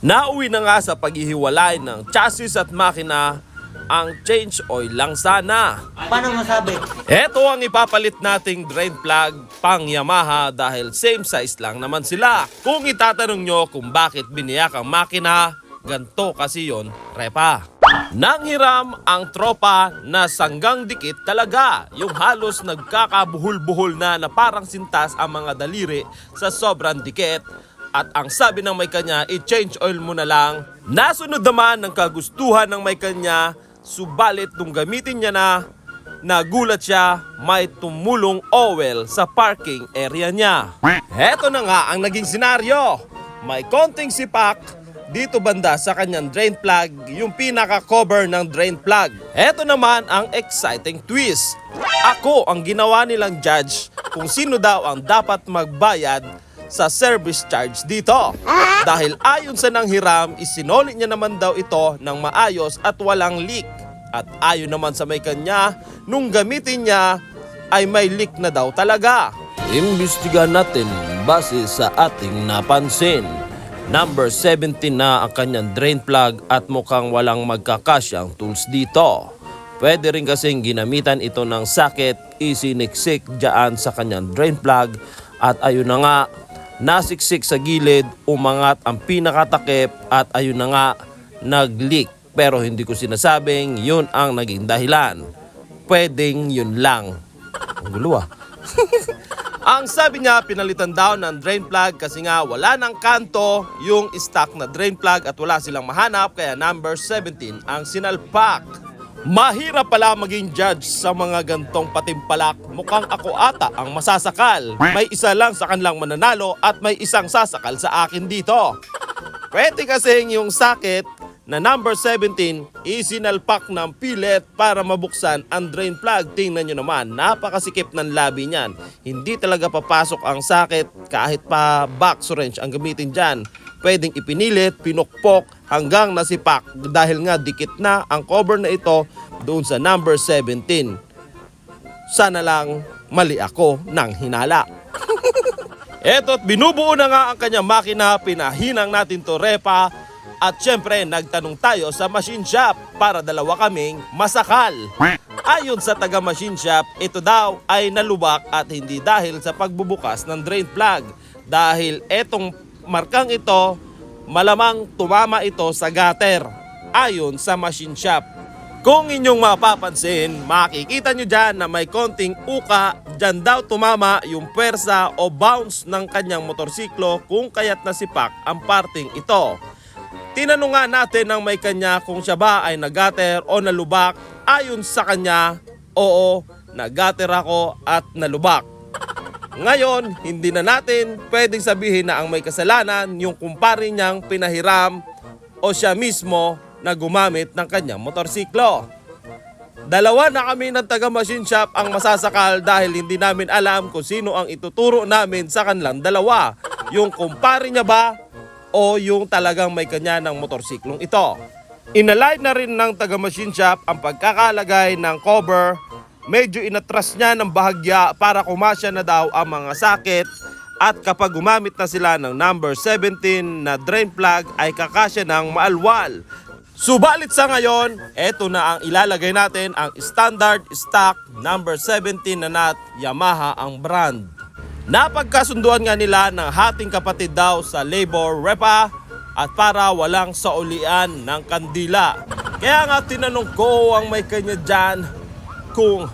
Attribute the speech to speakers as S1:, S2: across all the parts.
S1: Nauwi na nga sa paghihiwalay ng chassis at makina ang change oil lang sana.
S2: Paano masabi?
S1: Ito ang ipapalit nating drain plug pang Yamaha dahil same size lang naman sila. Kung itatanong nyo kung bakit biniyak ang makina, ganto kasi yon repa. Nang hiram ang tropa na sanggang dikit talaga. Yung halos nagkakabuhol-buhol na na parang sintas ang mga daliri sa sobrang dikit. At ang sabi ng may kanya, i-change oil mo na lang. Nasunod naman ng kagustuhan ng may kanya, subalit nung gamitin niya na, nagulat siya may tumulong oil sa parking area niya. Heto na nga ang naging senaryo. May konting sipak dito banda sa kanyang drain plug, yung pinaka-cover ng drain plug. Heto naman ang exciting twist. Ako ang ginawa nilang judge kung sino daw ang dapat magbayad sa service charge dito. Dahil ayon sa nanghiram, isinoli niya naman daw ito ng maayos at walang leak. At ayon naman sa may kanya, nung gamitin niya ay may leak na daw talaga. Imbestigahan natin base sa ating napansin. Number 17 na ang kanyang drain plug at mukhang walang magkakasyang tools dito. Pwede rin kasing ginamitan ito ng sakit, isiniksik dyan sa kanyang drain plug at ayun na nga, nasiksik sa gilid, umangat ang pinakatakip at ayun na nga, nag-leak. Pero hindi ko sinasabing yun ang naging dahilan. Pwedeng yun lang. Ang gulo ah. Ang sabi niya, pinalitan daw ng drain plug kasi nga wala ng kanto yung stock na drain plug at wala silang mahanap kaya number 17 ang sinalpak. Mahirap pala maging judge sa mga gantong patimpalak. Mukhang ako ata ang masasakal. May isa lang sa kanilang mananalo at may isang sasakal sa akin dito. Pwede kasing yung sakit na number 17 isinalpak ng pilit para mabuksan ang drain plug. Tingnan nyo naman, napakasikip ng labi niyan. Hindi talaga papasok ang sakit kahit pa box wrench ang gamitin dyan. Pwedeng ipinilit, pinukpok hanggang nasipak dahil nga dikit na ang cover na ito doon sa number 17. Sana lang mali ako ng hinala. Eto't binubuo na nga ang kanyang makina, pinahinang natin to repa at syempre nagtanong tayo sa machine shop para dalawa kaming masakal. Ayon sa taga machine shop, ito daw ay nalubak at hindi dahil sa pagbubukas ng drain plug. Dahil etong markang ito, malamang tumama ito sa gutter. Ayon sa machine shop. Kung inyong mapapansin, makikita nyo dyan na may konting uka, dyan daw tumama yung pwersa o bounce ng kanyang motorsiklo kung kaya't nasipak ang parting ito. Tinanong nga natin ng may kanya kung siya ba ay nagater o nalubak. Ayon sa kanya, oo, nagater ako at nalubak. Ngayon, hindi na natin pwedeng sabihin na ang may kasalanan yung kumpare niyang pinahiram o siya mismo na gumamit ng kanyang motorsiklo. Dalawa na kami ng taga machine shop ang masasakal dahil hindi namin alam kung sino ang ituturo namin sa kanilang dalawa. Yung kumpare niya ba o yung talagang may kanya ng motorsiklong ito. Inalign na rin ng taga machine shop ang pagkakalagay ng cover. Medyo inatras niya ng bahagya para kumasya na daw ang mga sakit at kapag gumamit na sila ng number 17 na drain plug ay kakasya ng maalwal. Subalit sa ngayon, eto na ang ilalagay natin ang standard stock number 17 na nut Yamaha ang brand. Napagkasunduan nga nila ng hating kapatid daw sa labor repa at para walang saulian ng kandila. Kaya nga tinanong ko ang may kanya dyan kung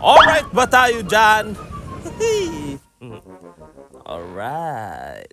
S1: alright ba tayo dyan? alright.